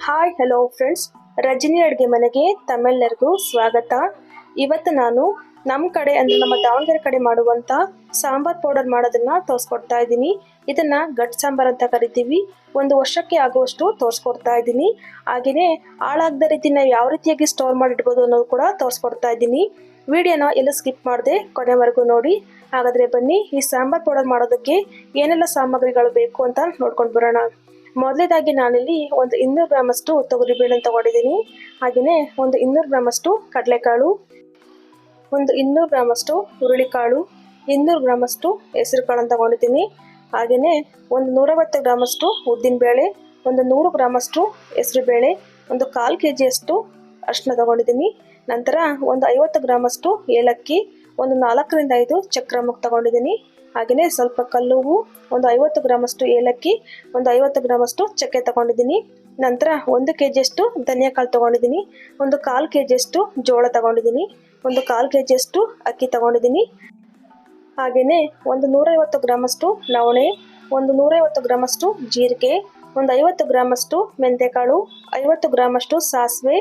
Hi hello friends Rajani ಅಡುಗೆ ಮನೆಗೆ ತಮ್ಮೆಲ್ಲರಿಗೂ ಸ್ವಾಗತ. ಇವತ್ತು ನಾನು ನಮ್ಮ ಕಡೆ ಅಂದರೆ ನಮ್ಮ ದಾವಣಗೆರೆ ಕಡೆ ಮಾಡುವಂಥ ಸಾಂಬಾರ್ ಪೌಡರ್ ಮಾಡೋದನ್ನ ತೋರಿಸ್ಕೊಡ್ತಾ ಇದ್ದೀನಿ. ಇದನ್ನ ಗಟ್ ಸಾಂಬಾರ್ ಅಂತ ಕರಿತೀವಿ. ಒಂದು ವರ್ಷಕ್ಕೆ ಆಗುವಷ್ಟು ತೋರಿಸ್ಕೊಡ್ತಾ ಇದ್ದೀನಿ. ಹಾಗೆಯೇ ಹಾಳಾಗದ ರೀತಿ ನಾವು ಯಾವ ರೀತಿಯಾಗಿ ಸ್ಟೋರ್ ಮಾಡಿಡ್ಬೋದು ಅನ್ನೋದು ಕೂಡ ತೋರಿಸ್ಕೊಡ್ತಾ ಇದ್ದೀನಿ. ವಿಡಿಯೋನ ಎಲ್ಲ ಸ್ಕಿಪ್ ಮಾಡದೆ ಕೊನೆವರೆಗೂ ನೋಡಿ. ಹಾಗಾದರೆ ಬನ್ನಿ ಈ ಸಾಂಬಾರ್ ಪೌಡರ್ ಮಾಡೋದಕ್ಕೆ ಏನೆಲ್ಲ ಸಾಮಗ್ರಿಗಳು ಬೇಕು ಅಂತ ನೋಡ್ಕೊಂಡು ಬರೋಣ. ಮೊದಲೇದಾಗಿ ನಾನಿಲ್ಲಿ ಒಂದು ಇನ್ನೂರು ಗ್ರಾಮಷ್ಟು ತೊಗರಿಬೇಳೆನ ತಗೊಂಡಿದ್ದೀನಿ. ಹಾಗೆಯೇ ಒಂದು ಇನ್ನೂರು ಗ್ರಾಮಷ್ಟು ಕಡಲೆಕಾಳು, ಒಂದು ಇನ್ನೂರು ಗ್ರಾಮಷ್ಟು ಹುರುಳಿಕಾಳು, ಇನ್ನೂರು ಗ್ರಾಮಷ್ಟು ಹೆಸರು ಕಾಳನ್ನು ತಗೊಂಡಿದ್ದೀನಿ. ಹಾಗೆಯೇ ಒಂದು ನೂರೈವತ್ತು ಗ್ರಾಮಷ್ಟು ಉದ್ದಿನಬೇಳೆ, ಒಂದು ನೂರು ಗ್ರಾಮಷ್ಟು ಹೆಸರುಬೇಳೆ, ಒಂದು ಕಾಲು ಕೆ ಜಿಯಷ್ಟು ಅರಿಶಿನ ತಗೊಂಡಿದ್ದೀನಿ. ನಂತರ ಒಂದು ಐವತ್ತು ಗ್ರಾಮಷ್ಟು ಏಲಕ್ಕಿ, ಒಂದು ನಾಲ್ಕರಿಂದ ಐದು ಚಕ್ರಮುಖ ತಗೊಂಡಿದ್ದೀನಿ. ಹಾಗೆಯೇ ಸ್ವಲ್ಪ ಕಲ್ಲುವು ಒಂದು ಐವತ್ತು ಗ್ರಾಮಷ್ಟು ಏಲಕ್ಕಿ, ಒಂದು ಐವತ್ತು ಗ್ರಾಮಷ್ಟು ಚಕ್ಕೆ ತಗೊಂಡಿದ್ದೀನಿ. ನಂತರ ಒಂದು ಕೆ ಜಿಯಷ್ಟು ಧನಿಯಾಕಾಳು ತಗೊಂಡಿದ್ದೀನಿ. ಒಂದು ಕಾಲು ಕೆ ಜಿಯಷ್ಟು ಜೋಳ ತಗೊಂಡಿದ್ದೀನಿ. ಒಂದು ಕಾಲು ಕೆ ಜಿಯಷ್ಟು ಅಕ್ಕಿ ತಗೊಂಡಿದ್ದೀನಿ. ಹಾಗೆಯೇ ಒಂದು ನೂರೈವತ್ತು ಗ್ರಾಮಷ್ಟು ನವಣೆ, ಒಂದು ನೂರೈವತ್ತು ಗ್ರಾಮಷ್ಟು ಜೀರಿಗೆ ಒಂದು ಐವತ್ತು ಗ್ರಾಮಷ್ಟು ಮೆಂತೆಕಾಳು, ಐವತ್ತು ಗ್ರಾಮಷ್ಟು ಸಾಸಿವೆ,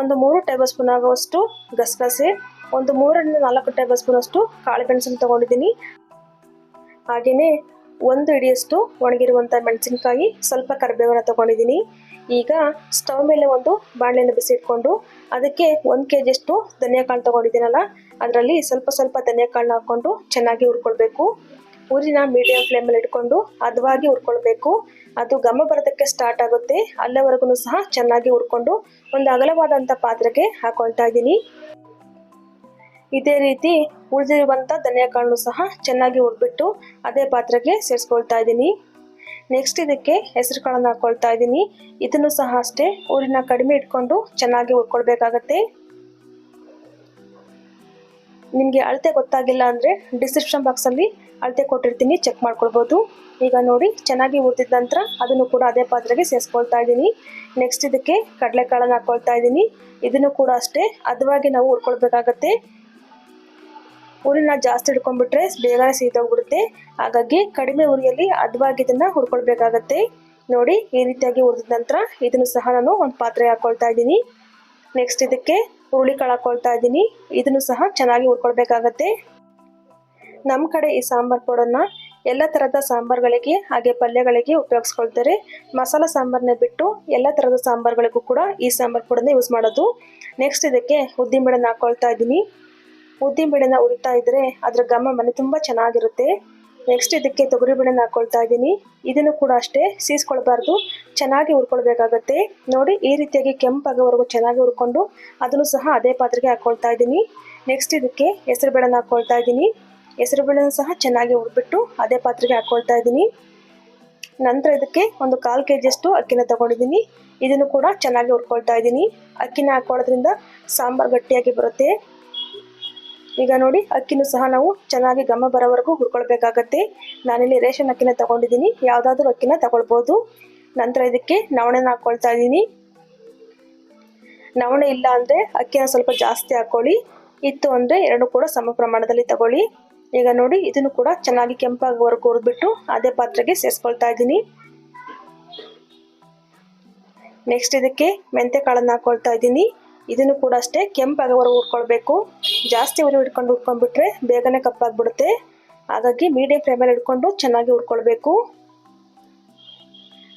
ಒಂದು ಮೂರು ಟೇಬಲ್ ಸ್ಪೂನ್ ಆಗುವಷ್ಟು ಗಸಗಸೆ, ಒಂದು ಮೂರರಿಂದ ನಾಲ್ಕು ಟೇಬಲ್ ಸ್ಪೂನ್ ಅಷ್ಟು ಕಾಳು ಮೆಣಸನ್ನು ತಗೊಂಡಿದ್ದೀನಿ. ಹಾಗೆಯೇ ಒಂದು ಹಿಡಿಯಷ್ಟು ಒಣಗಿರುವಂಥ ಮೆಣಸಿನಕಾಯಿ ಸ್ವಲ್ಪ ಕರಿಬೇವನ್ನು ತಗೊಂಡಿದ್ದೀನಿ. ಈಗ ಸ್ಟವ್ ಮೇಲೆ ಒಂದು ಬಾಣಲೆಯನ್ನು ಬಿಸಿ ಇಟ್ಕೊಂಡು ಅದಕ್ಕೆ ಒಂದು ಕೆ ಜಿಯಷ್ಟು ಧನಿಯಾಕಾಳು ತೊಗೊಂಡಿದ್ದೀನಲ್ಲ, ಅದರಲ್ಲಿ ಸ್ವಲ್ಪ ಸ್ವಲ್ಪ ಧನಿಯಾಕಾಳನ್ನ ಹಾಕ್ಕೊಂಡು ಚೆನ್ನಾಗಿ ಹುರ್ಕೊಳ್ಬೇಕು. ಊರಿನ ಮೀಡಿಯಂ ಫ್ಲೇಮಲ್ಲಿ ಇಟ್ಕೊಂಡು ಹದವಾಗಿ ಹುರ್ಕೊಳ್ಬೇಕು. ಅದು ಘಮ ಬರೋದಕ್ಕೆ ಸ್ಟಾರ್ಟ್ ಆಗುತ್ತೆ. ಅಲ್ಲಿವರೆಗೂ ಸಹ ಚೆನ್ನಾಗಿ ಹುರ್ಕೊಂಡು ಒಂದು ಅಗಲವಾದಂಥ ಪಾತ್ರೆಗೆ ಹಾಕೊಳ್ತಾ ಇದ್ದೀನಿ. ಇದೇ ರೀತಿ ಉಳಿದಿರುವಂಥ ಧನಿಯಾಕಾಳನ್ನು ಸಹ ಚೆನ್ನಾಗಿ ಹುರಿದ್ಬಿಟ್ಟು ಅದೇ ಪಾತ್ರೆಗೆ ಸೇರಿಸ್ಕೊಳ್ತಾ ಇದ್ದೀನಿ. ನೆಕ್ಸ್ಟ್ ಇದಕ್ಕೆ ಹೆಸರು ಕಾಳನ್ನು ಹಾಕ್ಕೊಳ್ತಾ ಇದ್ದೀನಿ. ಇದನ್ನು ಸಹ ಅಷ್ಟೇ ಊರಿನ ಕಡಿಮೆ ಇಟ್ಕೊಂಡು ಚೆನ್ನಾಗಿ ಹುರ್ಕೊಳ್ಬೇಕಾಗತ್ತೆ. ನಿಮಗೆ ಅಳತೆ ಗೊತ್ತಾಗಿಲ್ಲ ಅಂದರೆ ಡಿಸ್ಕ್ರಿಪ್ಷನ್ ಬಾಕ್ಸಲ್ಲಿ ಅಳತೆ ಕೊಟ್ಟಿರ್ತೀನಿ ಚೆಕ್ ಮಾಡ್ಕೊಳ್ಬೋದು. ಈಗ ನೋಡಿ, ಚೆನ್ನಾಗಿ ಹುರಿದಿದ ನಂತರ ಅದನ್ನು ಕೂಡ ಅದೇ ಪಾತ್ರೆಗೆ ಸೇರಿಸ್ಕೊಳ್ತಾ ಇದ್ದೀನಿ. ನೆಕ್ಸ್ಟ್ ಇದಕ್ಕೆ ಕಡಲೆಕಾಳನ್ನು ಹಾಕ್ಕೊಳ್ತಾ ಇದ್ದೀನಿ. ಇದನ್ನು ಕೂಡ ಅಷ್ಟೇ ಅದವಾಗಿ ನಾವು ಹುರ್ಕೊಳ್ಬೇಕಾಗತ್ತೆ. ಉರಿನ ಜಾಸ್ತಿ ಹಿಡ್ಕೊಂಡ್ಬಿಟ್ರೆ ಬೇಗನೆ ಸೀದೋಗ್ಬಿಡುತ್ತೆ. ಹಾಗಾಗಿ ಕಡಿಮೆ ಉರಿಯಲ್ಲಿ ಹದವಾಗಿ ಇದನ್ನ ಹುರ್ಕೊಳ್ಬೇಕಾಗತ್ತೆ ನೋಡಿ, ಈ ರೀತಿಯಾಗಿ ಹುರಿದ ನಂತರ ಇದನ್ನು ಸಹ ನಾನು ಒಂದು ಪಾತ್ರೆ ಹಾಕೊಳ್ತಾ ಇದ್ದೀನಿ. ನೆಕ್ಸ್ಟ್ ಇದಕ್ಕೆ ಹುರುಳಿಕಾಳು ಹಾಕೊಳ್ತಾ ಇದ್ದೀನಿ. ಇದನ್ನು ಸಹ ಚೆನ್ನಾಗಿ ಹುರ್ಕೊಳ್ಬೇಕಾಗತ್ತೆ. ನಮ್ಮ ಕಡೆ ಈ ಸಾಂಬಾರ್ ಪೌಡರ್ನ ಎಲ್ಲ ಥರದ ಸಾಂಬಾರ್ಗಳಿಗೆ ಹಾಗೆ ಪಲ್ಯಗಳಿಗೆ ಉಪಯೋಗಿಸ್ಕೊಳ್ತಾರೆ. ಮಸಾಲ ಸಾಂಬಾರನ್ನ ಬಿಟ್ಟು ಎಲ್ಲ ಥರದ ಸಾಂಬಾರ್ಗಳಿಗೂ ಕೂಡ ಈ ಸಾಂಬಾರ್ ಪೌಡರ್ನ ಯೂಸ್ ಮಾಡೋದು. ನೆಕ್ಸ್ಟ್ ಇದಕ್ಕೆ ಉದ್ದಿನಬೇಳೆನ ಹಾಕ್ಕೊಳ್ತಾ ಇದ್ದೀನಿ. ಉದ್ದಿನಬೇಳೆನ ಉರಿತಾ ಇದ್ದರೆ ಅದರ ಘಮ ಮನೆ ತುಂಬ ಚೆನ್ನಾಗಿರುತ್ತೆ. ನೆಕ್ಸ್ಟ್ ಇದಕ್ಕೆ ತೊಗರಿಬೇಳೆನ ಹಾಕೊಳ್ತಾ ಇದ್ದೀನಿ. ಇದನ್ನು ಕೂಡ ಅಷ್ಟೇ ಸೀಸ್ಕೊಳ್ಬಾರ್ದು. ಚೆನ್ನಾಗಿ ಹುರ್ಕೊಳ್ಬೇಕಾಗತ್ತೆ. ನೋಡಿ, ಈ ರೀತಿಯಾಗಿ ಕೆಂಪಾಗೋವರೆಗೂ ಚೆನ್ನಾಗಿ ಹುರ್ಕೊಂಡು ಅದನ್ನು ಸಹ ಅದೇ ಪಾತ್ರೆಗೆ ಹಾಕ್ಕೊಳ್ತಾ ಇದ್ದೀನಿ. ನೆಕ್ಸ್ಟ್ ಇದಕ್ಕೆ ಹೆಸರುಬೇಳೆನ ಹಾಕ್ಕೊಳ್ತಾ ಇದ್ದೀನಿ. ಹೆಸರುಬೇಳೆನ ಸಹ ಚೆನ್ನಾಗಿ ಹುರ್ಬಿಟ್ಟು ಅದೇ ಪಾತ್ರೆಗೆ ಹಾಕ್ಕೊಳ್ತಾ ಇದ್ದೀನಿ. ನಂತರ ಇದಕ್ಕೆ ಒಂದು ಕಾಲು ಕೆ ಜಿಯಷ್ಟು ಅಕ್ಕಿನ ತಗೊಂಡಿದ್ದೀನಿ. ಇದನ್ನು ಕೂಡ ಚೆನ್ನಾಗಿ ಹುರ್ಕೊಳ್ತಾ ಇದ್ದೀನಿ. ಅಕ್ಕಿನ ಹಾಕ್ಕೊಳ್ಳೋದ್ರಿಂದ ಸಾಂಬಾರು ಗಟ್ಟಿಯಾಗಿ ಬರುತ್ತೆ. ಈಗ ನೋಡಿ, ಅಕ್ಕಿನೂ ಸಹ ನಾವು ಚೆನ್ನಾಗಿ ಗಮ ಬರೋವರೆಗೂ ಹುರ್ಕೊಳ್ಬೇಕಾಗತ್ತೆ. ನಾನಿಲ್ಲಿ ರೇಷನ್ ಅಕ್ಕಿನ ತಗೊಂಡಿದ್ದೀನಿ. ಯಾವುದಾದ್ರೂ ಅಕ್ಕಿನ ತಗೊಳ್ಬೋದು. ನಂತರ ಇದಕ್ಕೆ ನವಣೆನ ಹಾಕ್ಕೊಳ್ತಾ ಇದ್ದೀನಿ. ನವಣೆ ಇಲ್ಲ ಅಂದರೆ ಅಕ್ಕಿನ ಸ್ವಲ್ಪ ಜಾಸ್ತಿ ಹಾಕ್ಕೊಳ್ಳಿ ಇತ್ತು ಅಂದರೆ ಎರಡು ಕೂಡ ಸಮ ಪ್ರಮಾಣದಲ್ಲಿ ತಗೊಳ್ಳಿ. ಈಗ ನೋಡಿ, ಇದನ್ನು ಕೂಡ ಚೆನ್ನಾಗಿ ಕೆಂಪಾಗುವವರೆಗೂ ಹುರಿದ್ಬಿಟ್ಟು ಅದೇ ಪಾತ್ರೆಗೆ ಸೇರಿಸ್ಕೊಳ್ತಾ ಇದ್ದೀನಿ. ನೆಕ್ಸ್ಟ್ ಇದಕ್ಕೆ ಮೆಂತೆ ಕಾಳನ್ನು ಹಾಕ್ಕೊಳ್ತಾ ಇದ್ದೀನಿ. ಇದನ್ನು ಕೂಡ ಅಷ್ಟೇ ಕೆಂಪಾಗೋವರೆಗೂ ಹುರ್ಕೊಳ್ಬೇಕು ಜಾಸ್ತಿ ಉರಿ ಹಿಡ್ಕೊಂಡು ಹುರ್ಕೊಂಡ್ಬಿಟ್ರೆ ಬೇಗನೆ ಕಪ್ಪಾಗ್ಬಿಡುತ್ತೆ. ಹಾಗಾಗಿ ಮೀಡಿಯಂ ಫ್ಲೇಮಲ್ಲಿ ಹಿಡ್ಕೊಂಡು ಚೆನ್ನಾಗಿ ಹುರ್ಕೊಳ್ಬೇಕು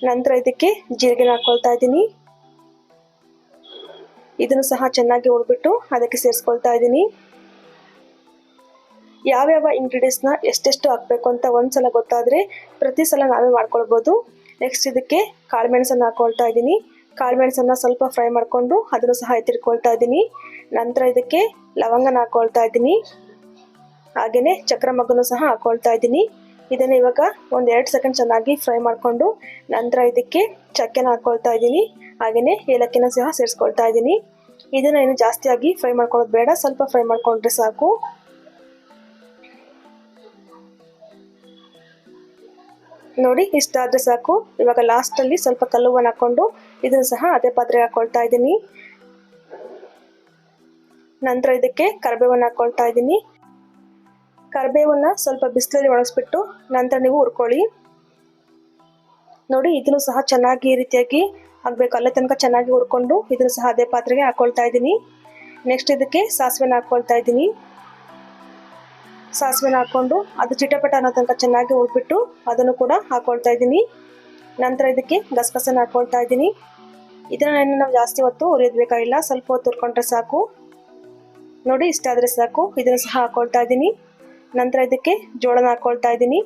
ನಂತರ ಇದಕ್ಕೆ ಜೀರಿಗೆನ ಹಾಕ್ಕೊಳ್ತಾ ಇದ್ದೀನಿ. ಇದನ್ನು ಸಹ ಚೆನ್ನಾಗಿ ಹುರ್ಬಿಟ್ಟು ಅದಕ್ಕೆ ಸೇರಿಸ್ಕೊಳ್ತಾ ಇದ್ದೀನಿ. ಯಾವ್ಯಾವ ಇಂಗ್ರೀಡಿಯೆಂಟ್ಸ್ನ ಎಷ್ಟೆಷ್ಟು ಹಾಕಬೇಕು ಅಂತ ಒಂದ್ಸಲ ಗೊತ್ತಾದರೆ ಪ್ರತಿ ಸಲ ನಾವೇ ಮಾಡ್ಕೊಳ್ಬೋದು. ನೆಕ್ಸ್ಟ್ ಇದಕ್ಕೆ ಕಾಳುಮೆಣಸನ್ನು ಹಾಕ್ಕೊಳ್ತಾ ಇದ್ದೀನಿ. ಕಾಳುಮೆಣಸನ್ನು ಸ್ವಲ್ಪ ಫ್ರೈ ಮಾಡಿಕೊಂಡು ಅದನ್ನು ಸಹ ಎತ್ತಿಟ್ಕೊಳ್ತಾ ಇದ್ದೀನಿ. ನಂತರ ಇದಕ್ಕೆ ಲವಂಗನ ಹಾಕ್ಕೊಳ್ತಾ ಇದ್ದೀನಿ. ಹಾಗೆಯೇ ಚಕ್ರ ಮಗ್ಗನ್ನು ಸಹ ಹಾಕ್ಕೊಳ್ತಾ ಇದ್ದೀನಿ. ಇದನ್ನು ಇವಾಗ ಒಂದು ಎರಡು ಸೆಕೆಂಡ್ ಚೆನ್ನಾಗಿ ಫ್ರೈ ಮಾಡಿಕೊಂಡು ನಂತರ ಇದಕ್ಕೆ ಚಕ್ಕೆನ ಹಾಕ್ಕೊಳ್ತಾ ಇದ್ದೀನಿ. ಹಾಗೆಯೇ ಏಲಕ್ಕಿನ ಸಹ ಸೇರಿಸ್ಕೊಳ್ತಾ ಇದ್ದೀನಿ. ಇದನ್ನು ಏನು ಜಾಸ್ತಿಯಾಗಿ ಫ್ರೈ ಮಾಡ್ಕೊಳ್ಳೋದು ಬೇಡ. ಸ್ವಲ್ಪ ಫ್ರೈ ಮಾಡಿಕೊಂಡ್ರೆ ಸಾಕು. ನೋಡಿ ಇಷ್ಟಾದರೆ ಸಾಕು. ಇವಾಗ ಲಾಸ್ಟಲ್ಲಿ ಸ್ವಲ್ಪ ಕಲ್ಲುವನ್ನು ಹಾಕ್ಕೊಂಡು ಇದನ್ನು ಸಹ ಅದೇ ಪಾತ್ರೆಗೆ ಹಾಕ್ಕೊಳ್ತಾ ಇದ್ದೀನಿ. ನಂತರ ಇದಕ್ಕೆ ಕರಿಬೇವನ್ನು ಹಾಕ್ಕೊಳ್ತಾ ಇದ್ದೀನಿ. ಕರಿಬೇವನ್ನು ಸ್ವಲ್ಪ ಬಿಸಿಲಲ್ಲಿ ಒಣಗಿಸ್ಬಿಟ್ಟು ನಂತರ ನೀವು ಹುರ್ಕೊಳ್ಳಿ. ನೋಡಿ, ಇದನ್ನು ಸಹ ಚೆನ್ನಾಗಿ ಈ ರೀತಿಯಾಗಿ ಆಗಬೇಕು ಅಲ್ಲೇ ತನಕ ಚೆನ್ನಾಗಿ ಹುರ್ಕೊಂಡು ಇದನ್ನು ಸಹ ಅದೇ ಪಾತ್ರೆಗೆ ಹಾಕ್ಕೊಳ್ತಾ ಇದ್ದೀನಿ. ನೆಕ್ಸ್ಟ್ ಇದಕ್ಕೆ ಸಾಸಿವೆನ ಹಾಕ್ಕೊಳ್ತಾ ಇದ್ದೀನಿ. ಸಾಸಿವೆನ ಹಾಕ್ಕೊಂಡು ಅದು ಚಿಟಪಟ ಅನ್ನೋ ತನಕ ಚೆನ್ನಾಗಿ ಉಳ್ಬಿಟ್ಟು ಅದನ್ನು ಕೂಡ ಹಾಕ್ಕೊಳ್ತಾ ಇದ್ದೀನಿ. ನಂತರ ಇದಕ್ಕೆ ಗಸಗಸನ ಹಾಕ್ಕೊಳ್ತಾ ಇದ್ದೀನಿ. ಇದನ್ನ ನಾವು ಜಾಸ್ತಿ ಹೊತ್ತು ಹುರಿಯೋದು ಬೇಕಾಗಿಲ್ಲ ಸ್ವಲ್ಪ ಹೊತ್ತು ಹುರ್ಕೊಂಡ್ರೆ ಸಾಕು. ನೋಡಿ, ಇಷ್ಟ ಆದರೆ ಸಾಕು. ಇದನ್ನು ಸಹ ಹಾಕ್ಕೊಳ್ತಾ ಇದ್ದೀನಿ. ನಂತರ ಇದಕ್ಕೆ ಜೋಳನ ಹಾಕ್ಕೊಳ್ತಾ ಇದ್ದೀನಿ.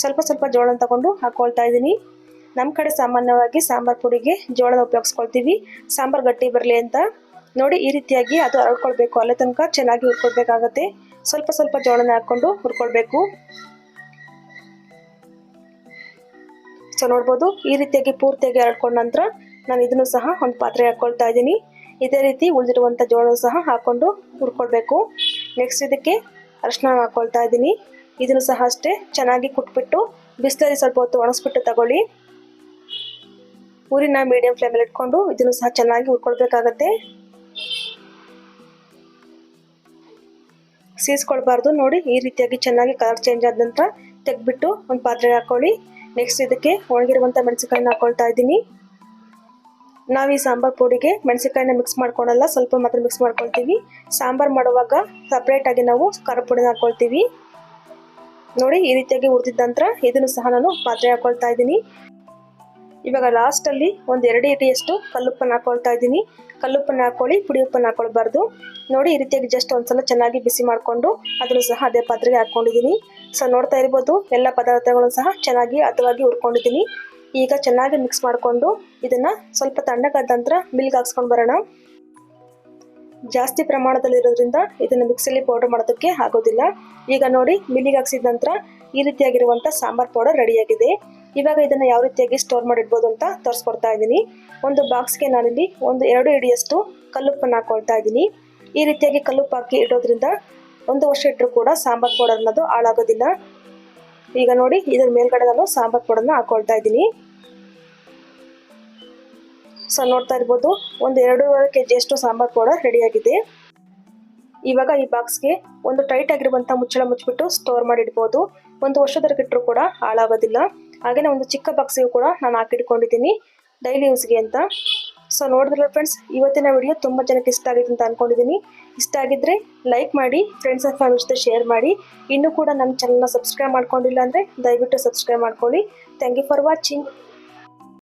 ಸ್ವಲ್ಪ ಸ್ವಲ್ಪ ಜೋಳನ ತಗೊಂಡು ಹಾಕ್ಕೊಳ್ತಾ ಇದ್ದೀನಿ. ನಮ್ಮ ಕಡೆ ಸಾಮಾನ್ಯವಾಗಿ ಸಾಂಬಾರು ಪುಡಿಗೆ ಜೋಳನ ಉಪಯೋಗಿಸ್ಕೊಳ್ತೀವಿ. ಸಾಂಬಾರು ಗಟ್ಟಿ ಬರಲಿ ಅಂತ. ನೋಡಿ, ಈ ರೀತಿಯಾಗಿ ಅದು ಹರಡ್ಕೊಳ್ಬೇಕು ಅಲ್ಲೇ ತನಕ ಚೆನ್ನಾಗಿ ಹುರ್ಕೊಳ್ಬೇಕಾಗತ್ತೆ. ಸ್ವಲ್ಪ ಸ್ವಲ್ಪ ಜೋಳನ ಹಾಕ್ಕೊಂಡು ಹುರ್ಕೊಳ್ಬೇಕು. ಸೊ ನೋಡ್ಬೋದು, ಈ ರೀತಿಯಾಗಿ ಪೂರ್ತಿಯಾಗಿ ಹರಡ್ಕೊಂಡ ನಂತರ ನಾನು ಇದನ್ನು ಸಹ ಒಂದು ಪಾತ್ರೆ ಹಾಕ್ಕೊಳ್ತಾ ಇದ್ದೀನಿ. ಇದೇ ರೀತಿ ಉಳಿದಿರುವಂಥ ಜೋಳ ಸಹ ಹಾಕ್ಕೊಂಡು ಹುರ್ಕೊಳ್ಬೇಕು. ನೆಕ್ಸ್ಟ್ ಇದಕ್ಕೆ ಅರಶಿನ ಹಾಕ್ಕೊಳ್ತಾ ಇದ್ದೀನಿ. ಇದನ್ನು ಸಹ ಅಷ್ಟೇ ಚೆನ್ನಾಗಿ ಕುಟ್ಬಿಟ್ಟು, ಬಿಸಿಲಲ್ಲಿ ಸ್ವಲ್ಪ ಹೊತ್ತು ಒಣಗಿಸ್ಬಿಟ್ಟು ತಗೊಳ್ಳಿ. ಊರಿನ ಮೀಡಿಯಂ ಫ್ಲೇಮಲ್ಲಿ ಇಟ್ಕೊಂಡು ಇದನ್ನು ಸಹ ಚೆನ್ನಾಗಿ ಹುರ್ಕೊಳ್ಬೇಕಾಗತ್ತೆ. ಸೀಸ್ಕೊಳ್ಬಾರ್ದು. ನೋಡಿ, ಈ ರೀತಿಯಾಗಿ ಚೆನ್ನಾಗಿ ಕಲರ್ ಚೇಂಜ್ ಆದ ನಂತರ ತೆಗೆದ್ಬಿಟ್ಟು ಒಂದು ಪಾತ್ರೆಗೆ ಹಾಕೊಳ್ಳಿ. ನೆಕ್ಸ್ಟ್ ಇದಕ್ಕೆ ಒಣಗಿರುವಂಥ ಮೆಣಸಿಕಾಯಿನ ಹಾಕೊಳ್ತಾ ಇದ್ದೀನಿ. ನಾವು ಈ ಸಾಂಬಾರು ಪುಡಿಗೆ ಮೆಣಸಿಕಾಯಿನ ಮಿಕ್ಸ್ ಮಾಡ್ಕೊಳಲ್ಲ, ಸ್ವಲ್ಪ ಮಾತ್ರ ಮಿಕ್ಸ್ ಮಾಡ್ಕೊಳ್ತೀವಿ. ಸಾಂಬಾರು ಮಾಡುವಾಗ ಸಪ್ರೇಟಾಗಿ ನಾವು ಖಾರ ಪುಡಿನ ಹಾಕ್ಕೊಳ್ತೀವಿ ನೋಡಿ, ಈ ರೀತಿಯಾಗಿ ಹುರಿದಿದ್ದ ನಂತರ ಇದನ್ನು ಸಹ ನಾನು ಪಾತ್ರೆ ಹಾಕೊಳ್ತಾ ಇದ್ದೀನಿ. ಇವಾಗ ಲಾಸ್ಟಲ್ಲಿ ಒಂದು ಎರಡು ಇಟಿಯಷ್ಟು ಕಲ್ಲುಪ್ಪನ್ನು ಹಾಕ್ಕೊಳ್ತಾ ಇದ್ದೀನಿ. ಕಲ್ಲುಪ್ಪನ್ನು ಹಾಕ್ಕೊಳ್ಳಿ ಪುಡಿ ಉಪ್ಪನ್ನು ಹಾಕ್ಕೊಳ್ಬಾರ್ದು ನೋಡಿ, ಈ ರೀತಿಯಾಗಿ ಜಸ್ಟ್ ಒಂದ್ಸಲ ಚೆನ್ನಾಗಿ ಬಿಸಿ ಮಾಡಿಕೊಂಡು ಅದನ್ನು ಸಹ ಅದೇ ಪಾತ್ರೆಗೆ ಹಾಕ್ಕೊಂಡಿದ್ದೀನಿ ಸೊ ನೋಡ್ತಾ ಇರ್ಬೋದು, ಎಲ್ಲ ಪದಾರ್ಥಗಳು ಸಹ ಚೆನ್ನಾಗಿ ಹದವಾಗಿ ಹುರ್ಕೊಂಡಿದ್ದೀನಿ. ಈಗ ಚೆನ್ನಾಗಿ ಮಿಕ್ಸ್ ಮಾಡಿಕೊಂಡು ಇದನ್ನು ಸ್ವಲ್ಪ ತಣ್ಣಗಾದ ನಂತರ ಮಿಲ್ಕ್ ಹಾಕ್ಸ್ಕೊಂಡು ಬರೋಣ. ಜಾಸ್ತಿ ಪ್ರಮಾಣದಲ್ಲಿರೋದ್ರಿಂದ ಇದನ್ನು ಮಿಕ್ಸಲ್ಲಿ ಪೌಡರ್ ಮಾಡೋದಕ್ಕೆ ಆಗೋದಿಲ್ಲ. ಈಗ ನೋಡಿ ಮಿಲ್ಲಿಗೆ ಹಾಕ್ಸಿದ ನಂತರ ಈ ರೀತಿಯಾಗಿರುವಂಥ ಸಾಂಬಾರ್ ಪೌಡರ್ ರೆಡಿಯಾಗಿದೆ ಇವಾಗ ಇದನ್ನು ಯಾವ ರೀತಿಯಾಗಿ ಸ್ಟೋರ್ ಮಾಡಿಡ್ಬೋದು ಅಂತ ತೋರಿಸ್ಕೊಡ್ತಾ ಇದ್ದೀನಿ. ಒಂದು ಬಾಕ್ಸ್ಗೆ ನಾನಿಲ್ಲಿ ಒಂದು ಎರಡು ಇಡಿಯಷ್ಟು ಕಲ್ಲುಪ್ಪನ್ನು ಹಾಕೊಳ್ತಾ ಇದ್ದೀನಿ. ಈ ರೀತಿಯಾಗಿ ಕಲ್ಲುಪ್ಪು ಹಾಕಿ ಇಡೋದ್ರಿಂದ ಒಂದು ವರ್ಷ ಇಟ್ಟರು ಕೂಡ ಸಾಂಬಾರ್ ಪೌಡರ್ ಅನ್ನೋದು ಹಾಳಾಗೋದಿಲ್ಲ. ಈಗ ನೋಡಿ, ಇದರ ಮೇಲ್ಗಡೆ ನಾನು ಸಾಂಬಾರ್ ಪೌಡರ್ನ ಹಾಕೊಳ್ತಾ ಇದ್ದೀನಿ. ಸೊ ನೋಡ್ತಾ ಇರ್ಬೋದು, ಒಂದು ಎರಡೂವರೆ ಕೆ ಜಿಯಷ್ಟು ಸಾಂಬಾರ್ ಪೌಡರ್ ರೆಡಿಯಾಗಿದೆ ಇವಾಗ ಈ ಬಾಕ್ಸ್ಗೆ ಒಂದು ಟೈಟ್ ಆಗಿರುವಂಥ ಮುಚ್ಚಳ ಮುಚ್ಚಿಬಿಟ್ಟು ಸ್ಟೋರ್ ಮಾಡಿಡ್ಬೋದು. ಒಂದು ವರ್ಷದವರೆಗೆ ಇಟ್ಟರು ಕೂಡ ಹಾಳಾಗೋದಿಲ್ಲ. ಹಾಗೆಯೇ ಒಂದು ಚಿಕ್ಕ ಬಾಕ್ಸಿಗೂ ಕೂಡ ನಾನು ಹಾಕಿಟ್ಕೊಂಡಿದ್ದೀನಿ ಡೈಲಿ ಯೂಸ್ಗೆ ಅಂತ. ಸೊ ನೋಡಿದ್ರಲ್ಲ ಫ್ರೆಂಡ್ಸ್ ಇವತ್ತಿನ ವಿಡಿಯೋ ತುಂಬ ಜನಕ್ಕೆ ಇಷ್ಟ ಆಗಿದೆ ಅಂತ ಅಂದ್ಕೊಂಡಿದ್ದೀನಿ ಇಷ್ಟ ಆಗಿದ್ದರೆ ಲೈಕ್ ಮಾಡಿ ಫ್ರೆಂಡ್ಸ್ ಆ್ಯಂಡ್ ಫ್ಯಾಮಿಲಿ ಜೊತೆ ಶೇರ್ ಮಾಡಿ. ಇನ್ನೂ ಕೂಡ ನಮ್ಮ ಚಾನಲ್ನ ಸಬ್ಸ್ಕ್ರೈಬ್ ಮಾಡ್ಕೊಂಡಿಲ್ಲ ಅಂದರೆ ದಯವಿಟ್ಟು ಸಬ್ಸ್ಕ್ರೈಬ್ ಮಾಡ್ಕೊಳ್ಳಿ. Thank you for watching